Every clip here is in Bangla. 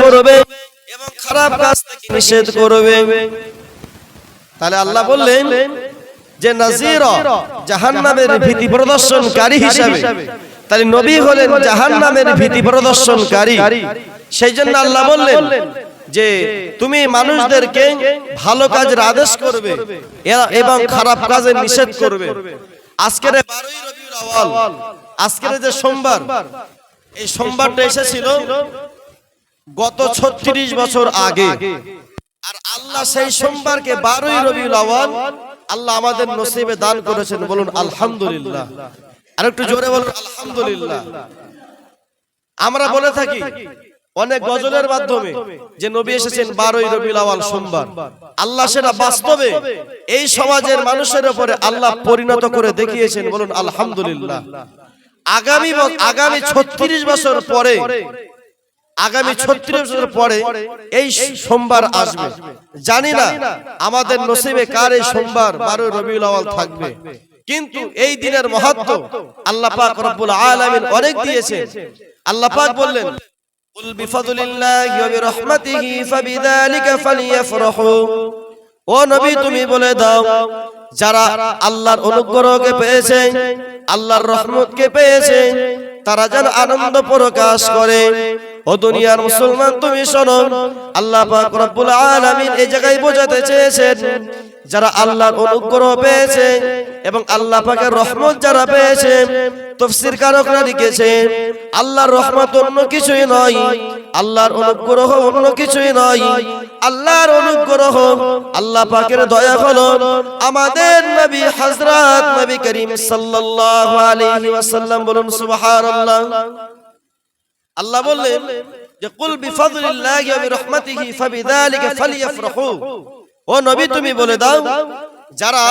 করবে এবং খারাপ কাজ থেকে নিষেধ করবে। তাহলে আল্লাহ বললেন যে নাজির ভীতি প্রদর্শনকারী হিসাবে। তাহলে নবী হলেন ভীতি প্রদর্শনকারী। সেই জন্য আল্লাহ বললেন যে তুমি মানুষদেরকে ভালো কাজের আদেশ করবে এবং খারাপ কাজের নিষেধ করবে। আজকের আজকের যে সোমবার, এই সোমবারটা এসেছিল গত ছত্রিশ বছর আগে। আর আল্লাহ সেই সোমবারকে বারোই আওয়াল আল্লাহ আমাদের নসিবে দান করেছেন বলুন আলহামদুলিল্লাহ। আর একটু জোরে বলুন আলহামদুলিল্লাহ। আমরা বলে থাকি, অনেক গজলের মাধ্যমে যে নবী এসেছেন বারোই আওয়াল সোমবার। আল্লাহ সেটা বাস্তবে এই সমাজের মানুষের উপরে আল্লাহ পরিণত করে দেখিয়েছেন বলুন আলহামদুলিল্লাহ। আগামী আগামী ছত্রিশ বছর পরে আগামী ছত্রিশ বছর পরে এই সোমবার আসবে জানি না আমাদের নসিবে কার এই সোমবার বারো রবিউল আওয়াল থাকবে কিন্তু এই দিনের মহত্ব আল্লাহ পাক রব্বুল আলামিন অনেক দিয়েছে আল্লাহ পাক বললেন قل بفضل الله وبرحمته فبذلك فليفرحوا ও নবী তুমি বলে দাও যারা আল্লাহর অনুগ্রহকে পেয়েছে আল্লাহর রহমতকে পেয়েছে তারা যেন আনন্দ প্রকাশ করে ও দুনিয়ার মুসলমান, তুমি শোনো, আল্লাহ পাক রব্বুল আলামিন এই জায়গায় বোঝাতে চেয়েছেন, যারা আল্লাহর অনুগ্রহ পেয়েছে এবং আল্লাহ পাকের রহমত যারা পেয়েছে, তফসির কারকরা লিখেছে, আল্লাহর রহমত অন্য কিছুই নয়, আল্লাহর অনুগ্রহ অন্য কিছুই নয়, আল্লাহর অনুগ্রহ আল্লাহ পাকের দয়া হলো আমাদের নবী হযরত নবী করিম সাল্লাল্লাহু আলাইহি ওয়াসাল্লাম বলুন, সুবহানাল্লাহ। আল্লাহ বললেন যে কুল বিফাদলিল্লাহি ওয়া বিরহমাতিহি ফাবিযালিকা ফালিয়াফরাহু। ও নবী তুমি বলে দাও যারা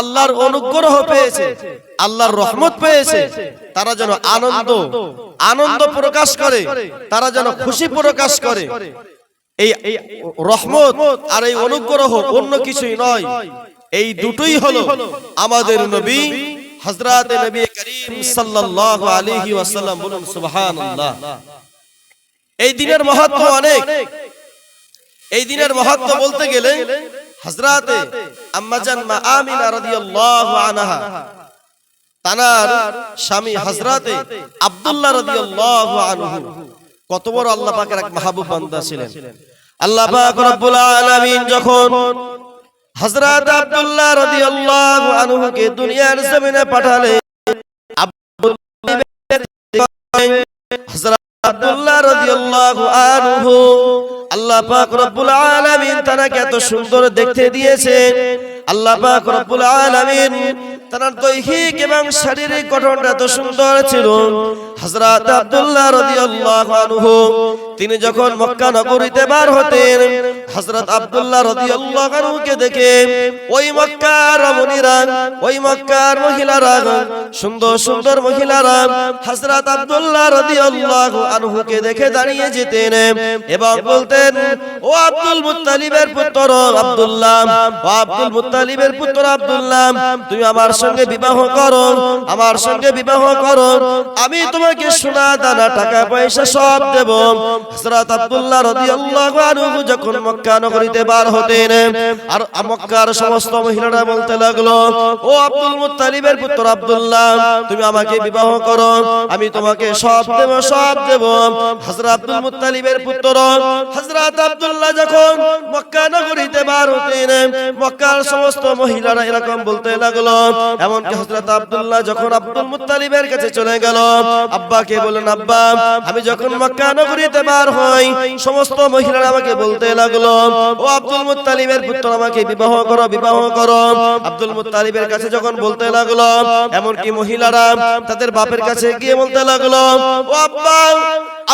আল্লাহর অনুগ্রহ পেয়েছে আল্লাহর রহমত পেয়েছে তারা যেন আনন্দ আনন্দ প্রকাশ করে তারা যেন খুশি প্রকাশ করে। এই রহমত আর এই অনুগ্রহ অন্য কিছুই নয়। এই দুটোই হলো আমাদের নবী হযরত নবী করিম সাল্লাল্লাহু আলাইহি ওয়াসাল্লাম বলুন সুবহানাল্লাহ। এই দিনের মহত্ব অনেক। এই দিনের মহত্ব বলতে গেলে হযরতে আম্মাজান মা আমিনা রাদিয়াল্লাহু আনহা তানার স্বামী হযরতে আব্দুল্লাহ রাদিয়াল্লাহু আনহু। কত বড় আল্লাহ পাকের এক মাহবুব বান্দা ছিলেন। আল্লাহ পাক রব্বুল আলামিন যখন হযরত আব্দুল্লাহ রাদিয়াল্লাহু আনহুকে দুনিয়ার জমিনে পাঠালেন হযরত আব্দুল্লাহ রাদিয়াল্লাহু আনহু আল্লাহ পাক রব্বুল আলামিন তাকে এত সুন্দর দেখতে দিয়েছেন আল্লাহ পাক রব্বুল আলামিন তার দৈহিক এবং শারীরিক গঠনটা এত সুন্দর ছিল। হযরত আব্দুল্লাহ রাদিয়াল্লাহু আনহু তিনি যখন মক্কা নগরীতে বার হতেন হযরত আব্দুল্লাহ রাদিয়াল্লাহু আনহুকে দেখে ওই মক্কার রমণীরা ওই মক্কার মহিলারা সুন্দর সুন্দর মহিলারা হযরত আব্দুল্লাহ রাদিয়াল্লাহু আনহুকে দেখে দাঁড়িয়ে যেতেন এবং বলতেন ও আব্দুল মুত্তালিবের পুত্র আব্দুল্লাহ ও আব্দুল মুত্তালিবের পুত্র আব্দুল্লাহ তুমি আমার সঙ্গে বিবাহ করো আমার সঙ্গে বিবাহ করো আমি তোমাকে সোনা দানা টাকা পয়সা সব দেব। হযরত আব্দুল্লাহ রাদিয়াল্লাহু আনহু যখন মক্কা নগরীতে বার হতেন? আর মক্কার সমস্ত মহিলারা বলতে লাগল, ও আব্দুল মুত্তালিবের পুত্র আব্দুল্লাহ, তুমি আমাকে বিবাহ করো, আমি তোমাকে সব দেব সব দেব। হযরত আব্দুল মুত্তালিবের পুত্র, হযরত আব্দুল্লাহ যখন মক্কা নগরীতে বার হতেন, মক্কার সমস্ত মহিলারা এরকম বলতে লাগল। এমনকি হযরত আব্দুল্লাহ যখন আব্দুল মুত্তালিবের কাছে চলে গেল, আব্বাকে বলেন আব্বা, আমি যখন মক্কা নগরীতে বার হই, সমস্ত মহিলারা আমাকে বলতে লাগল ও আব্দুল মুত্তালিবের পুত্র, আমাকে বিবাহ করো বিবাহ করো। আব্দুল মুত্তালিবের কাছে যখন বলতে লাগল, এমনকি মহিলারা তাদের বাপের কাছে গিয়ে বলতে লাগল, ও আব্বা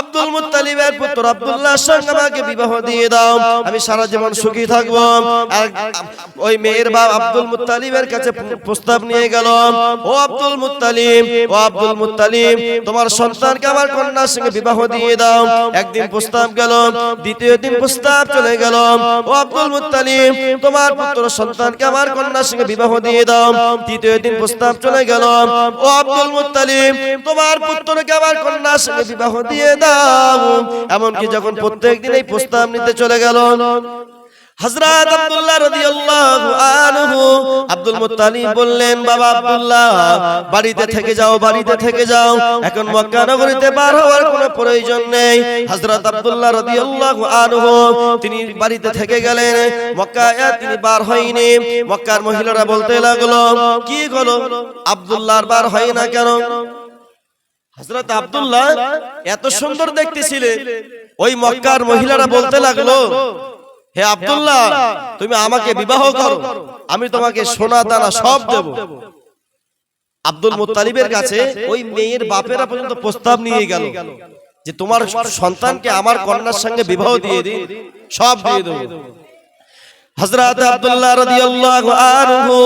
আব্দুল মুত্তালিবের পুত্র আব্দুল্লাহর সঙ্গে আমাকে বিবাহ দিয়ে দাও। আমি সারা জীবন সুখী থাকব। ওই মেয়ের বাপ আব্দুল মুত্তালিবের কাছে প্রস্তাব নিয়ে গেল। ও আব্দুল মুত্তালিব, ও আব্দুল মুত্তালিব, তোমার সন্তানকে আমার কন্যার সঙ্গে বিবাহ দিয়ে দাও। একদিন প্রস্তাব গেল, দ্বিতীয় দিন প্রস্তাব চলে গেল। ও আব্দুল মুত্তালিব, তোমার পুত্র সন্তানকে আমার কন্যার সঙ্গে বিবাহ দিয়ে দাও। তৃতীয় দিন প্রস্তাব চলে গেল। ও আব্দুল মুত্তালিব, তোমার পুত্রকে আমার কন্যার সঙ্গে বিবাহ দিয়ে দাও দাও এমনকি যখন প্রত্যেক দিন এই প্রস্তাব নিতে চলে গেল। হযরত আব্দুল্লাহ রাদিয়াল্লাহু আনহু আব্দুল মুত্তালিব বললেন বাবা আব্দুল্লাহ বাড়িতে থেকে যাও বাড়িতে থেকে যাও। এখন মক্কা নগরীতে বার হওয়ার কোনো প্রয়োজন নেই। হযরত আব্দুল্লাহ রাদিয়াল্লাহু আনহু তিনি বাড়িতে থেকে গেলেন। মক্কায় তিনি বার হয়নি। মক্কার মহিলারা বলতে লাগল কি হলো আব্দুল্লাহর বার হয় না কেন? হযরত আব্দুল্লাহ এত সুন্দর দেখতেছিলেন ওই মক্কার মহিলারা বলতে লাগল হে আব্দুল্লাহ তুমি আমাকে বিবাহ করো আমি তোমাকে সোনা দানা সব দেব। আব্দুল মুত্তালিবের কাছে ওই মেয়ের বাপেরা পর্যন্ত প্রস্তাব নিয়ে গেল যে তোমার সন্তানকে আমার কন্যার সঙ্গে বিবাহ দিয়ে দিই সব দিয়ে দেব। হযরত আব্দুল্লাহ রাদিয়াল্লাহু আনহু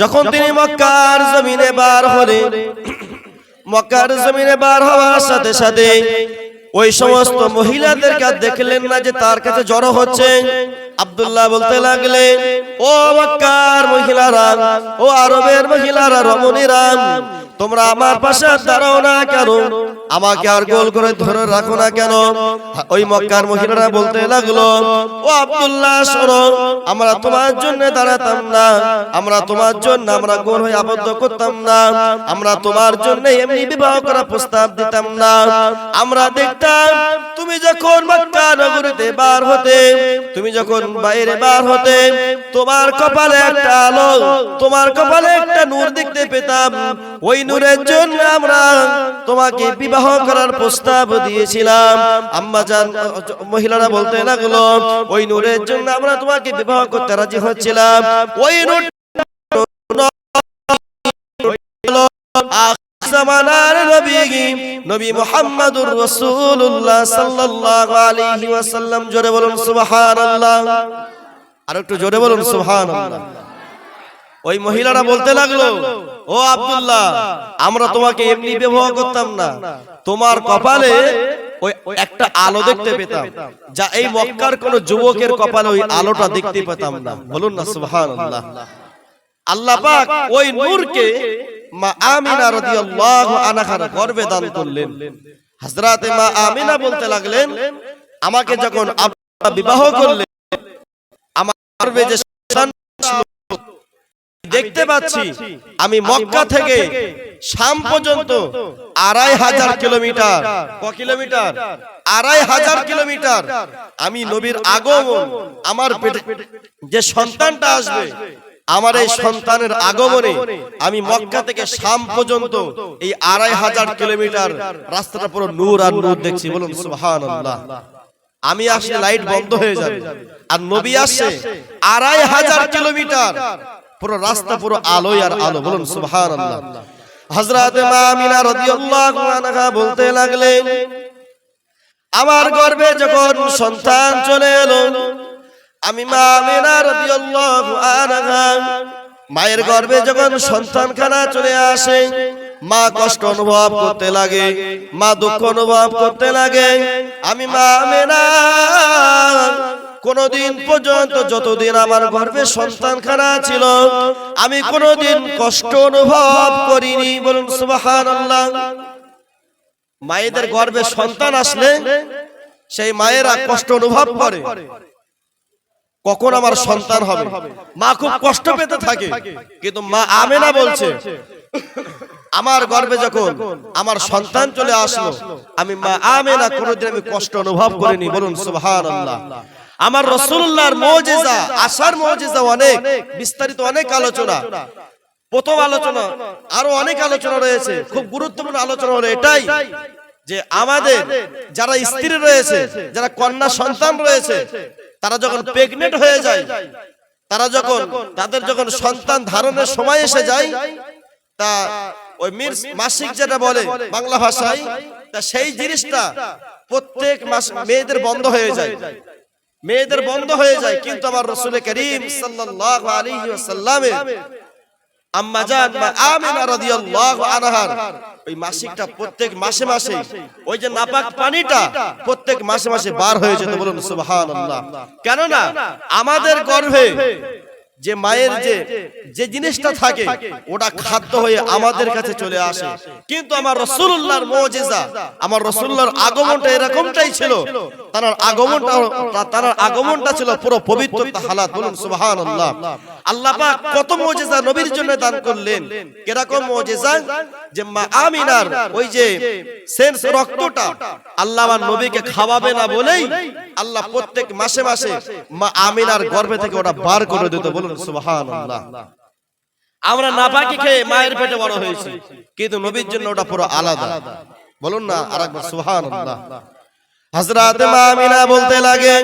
যখন তিনি মক্কার জমিনে বার হলেন মক্কার জমিনে বার হওয়ার সাথে সাথে ওই সমস্ত মহিলাদেরকে দেখলেন না যে তার কাছে জড়ো হচ্ছে আব্দুল্লাহ বলতে লাগলেন ও মক্কার মহিলারা ও আরবের মহিলারা রমণীরা তোমরা আমার পাশে দাঁড়াও না কেন? আমাকে আর গোল করে ধরে রাখো না কেন? ওই মক্কার মহিলারা বলতে লাগল, ও আব্দুল্লাহ, শোনো, আমরা তোমার জন্য দাঁড়াতাম না। আমরা তোমার জন্য আমরা গোল হয়ে আবদ্ধ করতাম না। আমরা তোমার জন্য এমনি বিবাহ করা প্রস্তাব দিতাম না। আমরা দেখতাম, তুমি যখন মক্কা নগরীতে বার হতে, তুমি যখন বাইরে বার হতে, তোমার কপালে একটা আলো, তোমার কপালে একটা নূর দেখতে পেতাম। ওই নূরের জন্য আমরা তোমাকে বিবাহ করার প্রস্তাব দিয়েছিলাম। আম্মা জান মহিলারা বলতে লাগল, ওই নূরের জন্য আমরা তোমাকে বিবাহ করতে রাজি হচ্ছিলাম। ওই নূর আর একটু জোরে বলুন সুবহানাল্লাহ। ওই মহিলারা বলতে লাগল ও আব্দুল্লাহ আমরা তোমাকে এমনি বিবাহ করতাম না। তোমার কপালে ওই একটা আলো দেখতে পেতাম। যা এই মক্কার কোন যুবকের কপালে ওই আলোটা দেখতে পেতাম না। বলুন না সুবহানাল্লাহ। আল্লাহ পাক ওই নূরকে মা আমিনা রাদিয়াল্লাহু আনহার গর্ভে দান করলেন। হযরতে মা আমিনা বলতে লাগলেন আমাকে যখন আপনারা বিবাহ করলেন আমার গর্ভে যে দেখতে পাচ্ছি আমি মক্কা থেকে শাম পর্যন্ত আড়াই হাজার কিলোমিটার। ক কিলোমিটার? আড়াই হাজার কিলোমিটার। আমি নবীর আগমন আমার পেটে যে সন্তানটা আসবে আমার এই সন্তানের আগমনে আমি মক্কা থেকে শাম পর্যন্ত এই আড়াই হাজার কিলোমিটার রাস্তাটা পুরো নূর আর নূর দেখছি বলুন সুবহানাল্লাহ। আমি আসলে লাইট বন্ধ হয়ে যাবে। আর নবী আসছে আড়াই হাজার কিলোমিটার। পুরো রাস্তা পুরো আলোয় আর আলো বলুন সুবহানাল্লাহ। হযরত মা আমিনা রাদিয়াল্লাহু আনহা বলতে লাগলেন আমার গর্ভে যখন সন্তান চলে এলো আমি মা আমিনা রাদিয়াল্লাহু আনহা মায়ের গর্বে যখন সন্তানখানা চলে আসে মা কষ্ট অনুভব করতে লাগে, মা দুঃখ অনুভব করতে লাগে। আমি মা আমিনা। কোনদিন পর্যন্ত যতদিন আমার গর্ভে সন্তানখানা ছিল, আমি কোনদিন কষ্ট অনুভব করিনি। বলুন সুবহানাল্লাহ। মায়েদের গর্ভে সন্তান আসলে সেই মায়েরা কষ্ট অনুভব করে। কখন আমার সন্তান হবে? মা খুব কষ্ট পেতে থাকে। কিন্তু মা আমেনা বলছে আমার গর্বে যখন আমার সন্তান চলে আসলো আমি মা আমেনা কোনোদিন আমি কষ্ট অনুভব করিনি বলুন সুবহানাল্লাহ। আমার রসুল্লাহর মৌজেজা আসার মৌজেজা অনেক বিস্তারিত অনেক আলোচনা। প্রথম আলোচনা আরও অনেক আলোচনা রয়েছে খুব গুরুত্বপূর্ণ আলোচনা হলো এটাই যে আমাদের যারা স্ত্রী রয়েছে যারা কন্যা সন্তান রয়েছে তারা যখন প্রেগনেন্ট হয়ে যায় তারা যখন তাদের যখন সন্তান ধারণের সময় এসে যায় তা ওই মির মাসিক যেটা বলে বাংলা ভাষায় তা সেই জিনিসটা প্রত্যেক মাস মেয়েদের বন্ধ হয়ে যায়। মেয়েদের বন্ধ হয়ে যায় কিন্তু আমার রসুল করিম সাল্লাল্লাহু আলাইহি ওয়াসাল্লামের আম্মা জান বা আমিনা রাদিয়াল্লাহু আনহার ওই মাসিকটা প্রত্যেক মাসে মাসে ওই যে নাপাক পানিটা প্রত্যেক মাসে মাসে বার হয়ে যেত বলুন সুবহানাল্লাহ। কেন না আমাদের গর্ভে যে মায়ের যে যে জিনিসটা থাকে ওটা খাদ্য হয়ে আমাদের কাছে চলে আসে। কিন্তু আমার রসুল্লাহর মজেজা আমার রসুল্লাহর আগমনটা এরকমটাই ছিল। তার আগমনটা তার আগমনটা ছিল পুরো পবিত্রতা হালাত বলুন সুবহান আল্লাহ আল্লাহ পাক কত মজেজা নবীর জন্য দান করলেন। কীরকম মজেজা? যে মা আমিনার ওই যে সেন্স রক্তটা আল্লাহ আমার নবীকে খাওয়াবে না বলেই আল্লাহ প্রত্যেক মাসে মাসে মা আমিনার গর্ভে থেকে ওটা বার করে দিত বলুন আমরা নাপাকি খেয়ে মায়ের পেটে বড় হয়েছি। কিন্তু নবীর জন্য ওটা পুরো আলাদা। বলুন না আরেকবার সুবহানাল্লাহ। হযরত মা আমিনা বলতে লাগে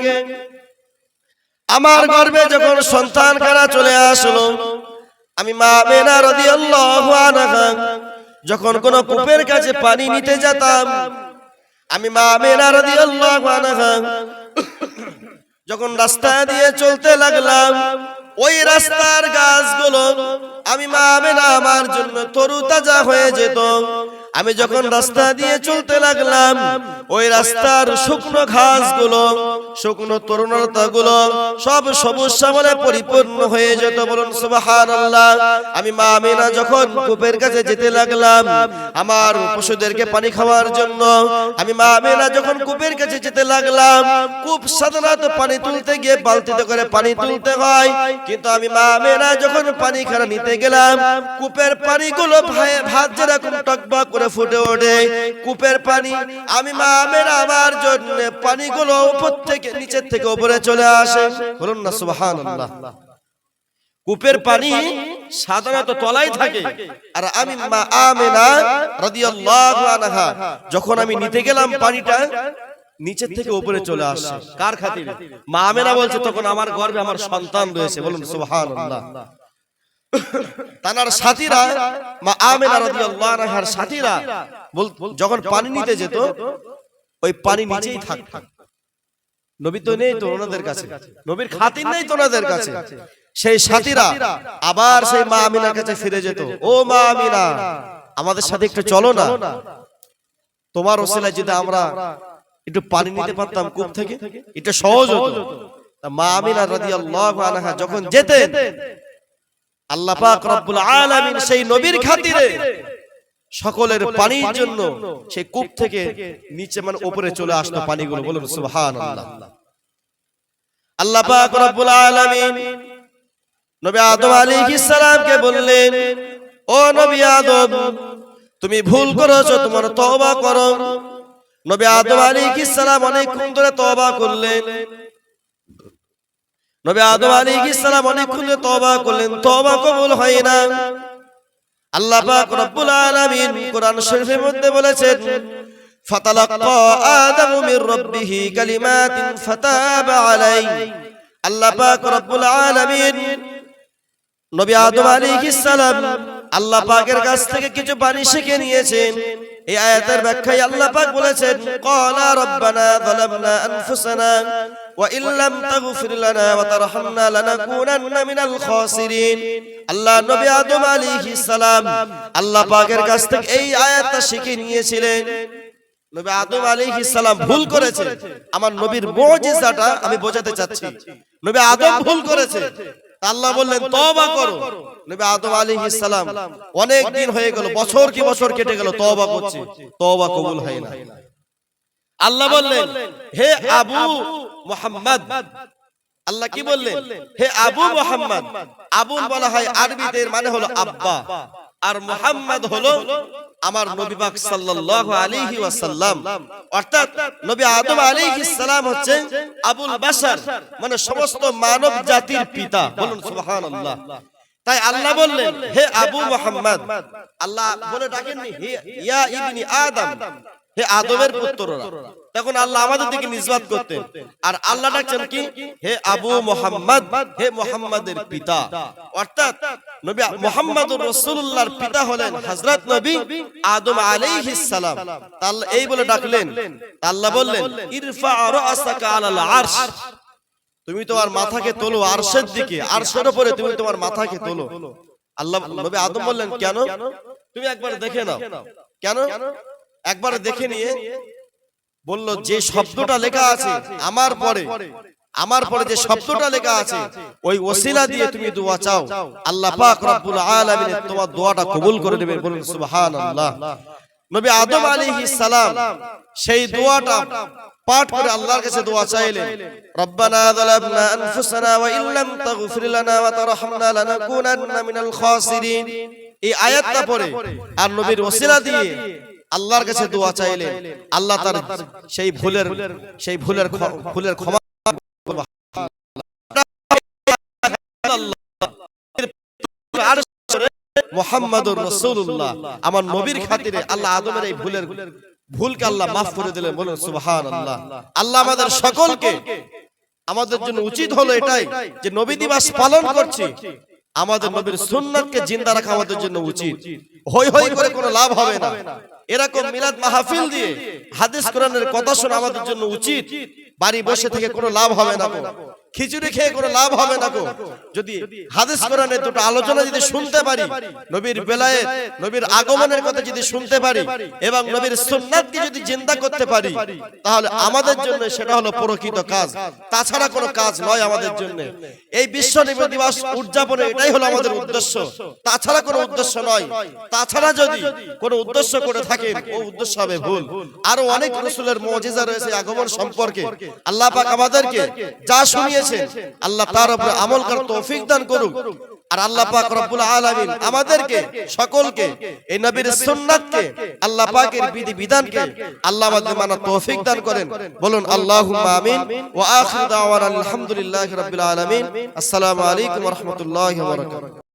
আমার গর্ভে যখন সন্তান কারা চলে আসলো আমি মা আমিনা রাদিয়াল্লাহু আনহা যখন কোন কূপের কাছে পানি নিতে যেতাম আমি মা আমিনা রাদিয়াল্লাহু আনহা যখন রাস্তা দিয়ে চলতে লাগলাম ওই রাস্তার গাছগুলো আমি মা আমেনা আমার জন্য তরু তাজা হয়ে যেত। আমি যখন রাস্তা দিয়ে চলতে লাগলাম, ওই রাস্তার শুকনো ঘাসগুলো শুকনো তরুণতা গুলো সব সবুজ শ্যামলে পরিপূর্ণ হয়ে যেত। বলুন আমি মা আমেনা যখন কূপের কাছে যেতে লাগলাম, আমার পশুদেরকে পানি খাওয়ার জন্য, আমি মা আমেনা যখন কূপের কাছে যেতে লাগলাম, কূপ সাধারণত পানি তুলতে গিয়ে বালতিতে করে পানি তুলতে হয়। কিন্তু আমি মা আমেনা যখন পানি খানা নিতে গেলাম, কূপের পানিগুলো ভাত যেরকম টকবক করে ফুটে ওঠে, কূপের পানি, আমি মা আমেনা আমার জন্য পানিগুলো উপর থেকে নিচের থেকে উপরে চলে আসে। বলুন না, সুবহানাল্লাহ। কূপের পানি সাধারণত তলায় থাকে। আর আমি মা আমেনা রাদিয়াল্লাহু আনহা, যখন আমি নিতে গেলাম পানিটা, নিচের থেকে উপরে চলে আসছে কার খাতিরে? মা আমেনা বলছে, তখন আমার গর্ভে আমার সন্তান রয়েছে। বলুন, সুবহানাল্লাহ। তানার সাথীরা, মা আমেনা রাদিয়াল্লাহু আনহার সাথীরা যখন পানি নিতে যেত, ওই পানি নিচেই থাকত। নবী তো নেই তো ওনাদের কাছে। নবীর খাতির নেই তো ওনাদের কাছে। সেই সাথীরা আবার সেই মা আমিনার কাছে ফিরে যেত। ও মা আমিনা আমাদের সাথে একটু চলো না। তোমার ওসিলায় যদি আমরা একটু পানি নিতে পারতাম কূপ থেকে এটা সহজ হতো। তা মা আমিনা রাদিয়াল্লাহু আনহা যখন যেতেন আল্লাহ পাক রব্বুল আলামিন সেই নবীর খাতিরে সকলের পানির জন্য সেই কূপ থেকে নিচে মানে উপরে চলে আসতো পানিগুলো। বলুন সুবহানাল্লাহ। আল্লাহ পাক রব্বুল আলামিন নবী আদম আলাইহিস সালামকে বললেন ও নবী আদম তুমি ভুল করেছ তোমার তওবা করো। নবী আদম আলাইহিস সালাম অনেকক্ষণ ধরে তওবা করলেন। নবী আদম আলাইহিস সালাম অনেকক্ষণ ধরে তওবা করলেন তওবা কবুল হয় না। আল্লাহ পাক রব্বুল আলামিন কোরআন শরীফের মধ্যে বলেছেন ফাতালাক্কা আদমু মির রাব্বিহি কালিমাতিন ফাতাবা আলাইহি। আল্লাহ পাক রব্বুল আলামিন নবী আদম আলাইহিস সালাম আল্লাহ পাকের কাছ থেকে কিছু বাণী শিখে নিয়েছেন। এই আয়াতের ব্যাখ্যায় আল্লাহ পাক বলেছেন ক্বালা রব্বানা যালামনা আনফুসানা ওয়া ইল্লাম তাগফির লানা ওয়া তারহামনা লানাকুনান্না মিনাল খাসিরিন। আল্লাহ নবী আদম আলাইহিস সালাম আল্লাহ পাকের কাছ থেকে এই আয়াতটা শিখে নিয়েছিলেন। নবী আদম আলাইহিস সালাম ভুল করেছে। আমার নবীর মুজিজাটা আমি বোঝাতে চাচ্ছি। নবী আদম ভুল করেছে। আল্লাহ বললেন তবা করো। নবী আদম আলাইহিস সালাম অনেক দিন হয়ে গেল বছর কি বছর কেটে গেল তওবা করছে। তওবা কবুল হয় না। আল্লাহ বললেন হে আবু মুহাম্মদ। আল্লাহ কি বললেন? হে আবু মুহাম্মদ। আবু বলা হয় আরবিতে এর মানে হলো আব্বা। আর মুহাম্মদ হলো আমার নবী পাক সাল্লাল্লাহু আলাইহি ওয়াসাল্লাম। অর্থাৎ নবী আদম আলাইহিস সালাম হচ্ছে আবুল বাশার মানে সমস্ত মানব জাতির পিতা। বলুন সুবহানাল্লাহ। তাই আল্লাহ বললেন, হে আবু মোহাম্মদ, আল্লাহ বলে ডাকেননি, হে ইয়া ইবনি আদম। হে আদমের পুত্ররা। তখন আল্লাহ আমাদের দিকে নিসবাত করতেন। আর আল্লাহ ডাকছেন কি? হে আবু মোহাম্মদ হে মোহাম্মদের পিতা। অর্থাৎ নবী মোহাম্মদুর রাসূলুল্লাহর পিতা হলেন হযরত নবী আদম আলাইহিস সালাম। এই বলে ডাকলেন। আল্লাহ বললেন ইরফা রাসাকা আলাল আরশ। তুমি তোমার মাথাকে তোলো আরশের দিকে। আরশের উপরে তুমি তোমার মাথাকে তোলো। আল্লাহ নবী আদম বললেন কেন? তুমি একবার দেখে নাও। কেন? একবার দেখে নিয়ে বলল যে শব্দটা লেখা আছে আমার পরে আমার পরে যে শব্দটা লেখা আছে ওই ওসিলা দিয়ে তুমি দোয়া চাও আল্লাহ পাক রব্বুল আলামিন তোমার দোয়াটা কবুল করে নেবেন বলুন সুবহানাল্লাহ। নবী আদম আলাইহিস সালাম সেই দোয়াটা পাঠ করে আল্লাহর কাছে দোয়া চাইলেন রব্বানা যালামনা আনফুসানা ওয়া ইল্লাম তাগফির লানা ওয়া তারহামনা লানাকুনান্না মিনাল খাসিরিন। এই আয়াতটা পড়ে আর নবীর ওসিলা দিয়ে আল্লাহর কাছে দোয়া চাইলেন। আল্লাহ তার সেই ভুলের সেই ভুলের ভুলের ক্ষমা মোহাম্মদুর রাসূলুল্লাহ। আমার নবীর খাতিরে আল্লাহ আদমের এই ভুলের ভুলকে আল্লাহ মাফ করে দিলেন। বলুন সুবহানাল্লাহ। আল্লাহ আমাদের সকলকে আমাদের জন্য উচিত হলো এটাই যে নবী দিবস পালন করছি। আমাদের নবীর সুন্নাতকে জিন্দা রাখা আমাদের জন্য উচিত। হই হই করে কোনো লাভ হবে না। এরকম মিলাদ মাহফিল দিয়ে হাদিস কোরআনের কথা শোনা আমাদের জন্য উচিত। বাড়ি বসে থেকে কোনো লাভ হবে না। খিচুড়ি খেয়ে কোনো লাভ হবে না গো। যদি হাদিস কোরআনের দুটো আলোচনা যদি শুনতে পারি নবীর বেলায়েত নবীর আগমনের কথা যদি শুনতে পারি এবং নবীর সুন্নাতকে যদি জিন্দা করতে পারি তাহলে আমাদের জন্য সেটা হলো প্রকৃত কাজ। তাছাড়া কোনো কাজ নয় আমাদের জন্য। এই বিশ্ব নবী দিবস উদযাপনে এটাই হলো আমাদের উদ্দেশ্য। তাছাড়া কোনো উদ্দেশ্য নয়। তাছাড়া যদি কোনো উদ্দেশ্য করে থাকেন ও উদ্দেশ্য হবে ভুল আরও অনেক রসুলের মজিজা রয়েছে আগমন সম্পর্কে আল্লাহ পাক আমাদেরকে যা শুনিয়েছেন আল্লাহ তার উপরে আমল করার তৌফিক দান করুক। আর আল্লাহ পাক রব্বুল আলামিন আমাদেরকে সকলকে এই নবীর সুন্নাতকে আল্লাহ পাকের বিধি বিধানকে আল্লাহ আমাদের মানার তৌফিক দান করেন। বলুন আল্লাহুম্মা আমিন ওয়া আখির দাওয়ানা আলহামদুলিল্লাহি রাব্বিল আলামিন। আসসালামু আলাইকুম ওয়া রাহমাতুল্লাহি ওয়া বারাকাতুহু।